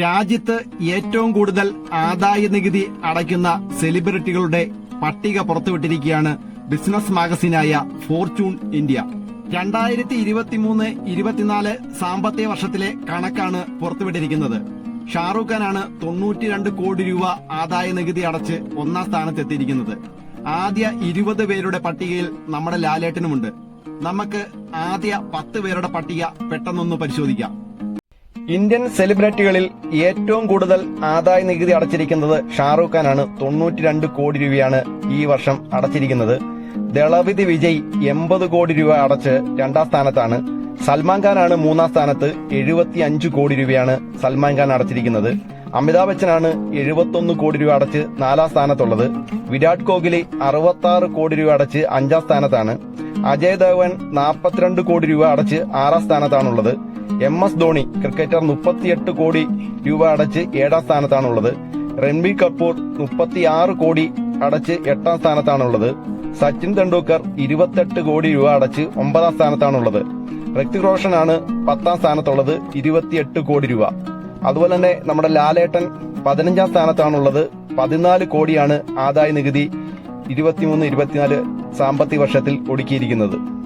രാജ്യത്ത് ഏറ്റവും കൂടുതൽ ആദായ നികുതി അടയ്ക്കുന്ന സെലിബ്രിറ്റികളുടെ പട്ടിക പുറത്തുവിട്ടിരിക്കുകയാണ് ബിസിനസ് മാഗസിനായ ഫോർച്യൂൺ ഇന്ത്യ. രണ്ടായിരത്തി ഇരുപത്തിമൂന്ന് ഇരുപത്തിനാല് സാമ്പത്തിക വർഷത്തിലെ കണക്കാണ് പുറത്തുവിട്ടിരിക്കുന്നത്. ഷാറൂഖ് ഖാനാണ് തൊണ്ണൂറ്റിരണ്ട് കോടി രൂപ ആദായ നികുതി അടച്ച് ഒന്നാം സ്ഥാനത്തെത്തിയിരിക്കുന്നത്. ആദ്യ ഇരുപത് പേരുടെ പട്ടികയിൽ നമ്മുടെ ലാലേട്ടനുമുണ്ട്. നമുക്ക് ആദ്യ പത്ത് പേരുടെ പട്ടിക പെട്ടെന്നൊന്ന് പരിശോധിക്കാം. ഇന്ത്യൻ സെലിബ്രിറ്റികളിൽ ഏറ്റവും കൂടുതൽ ആദായ നികുതി അടച്ചിരിക്കുന്നത് ഷാറൂഖ് ഖാനാണ്. തൊണ്ണൂറ്റിരണ്ട് കോടി രൂപയാണ് ഈ വർഷം അടച്ചിരിക്കുന്നത്. ദളപതി വിജയ് എൺപത് കോടി രൂപ അടച്ച് രണ്ടാം സ്ഥാനത്താണ്. സൽമാൻ ഖാനാണ് മൂന്നാം സ്ഥാനത്ത് എഴുപത്തി അഞ്ച് കോടി രൂപയാണ് സൽമാൻ ഖാൻ അടച്ചിരിക്കുന്നത്. അമിതാഭ് ബച്ചനാണ് എഴുപത്തൊന്ന് കോടി രൂപ അടച്ച് നാലാം സ്ഥാനത്തുള്ളത്. വിരാട് കോഹ്ലി അറുപത്തി കോടി രൂപ അടച്ച് അഞ്ചാം സ്ഥാനത്താണ്. അജയ് ദേവൻ നാൽപ്പത്തിരണ്ട് കോടി രൂപ അടച്ച് ആറാം സ്ഥാനത്താണുള്ളത്. എം എസ് ധോണി ക്രിക്കറ്റർ മുപ്പത്തിയെട്ട് കോടി രൂപ അടച്ച് ഏഴാം സ്ഥാനത്താണുള്ളത്. രൺബീർ കപൂർ മുപ്പത്തിയാറ് കോടി അടച്ച് എട്ടാം സ്ഥാനത്താണുള്ളത്. സച്ചിൻ തെണ്ടുൽക്കർ ഇരുപത്തെട്ട് കോടി രൂപ അടച്ച് ഒമ്പതാം സ്ഥാനത്താണുള്ളത്. ഋത്വിക് റോഷനാണ് പത്താം സ്ഥാനത്തുള്ളത് ഇരുപത്തിയെട്ട് കോടി രൂപ. അതുപോലെ തന്നെ നമ്മുടെ ലാലേട്ടൻ പതിനഞ്ചാം സ്ഥാനത്താണുള്ളത്. പതിനാല് കോടിയാണ് ആദായ നികുതി ഇരുപത്തിമൂന്ന് ഇരുപത്തിനാല് സാമ്പത്തിക വർഷത്തിൽ ഒടുക്കിയിരിക്കുന്നത്.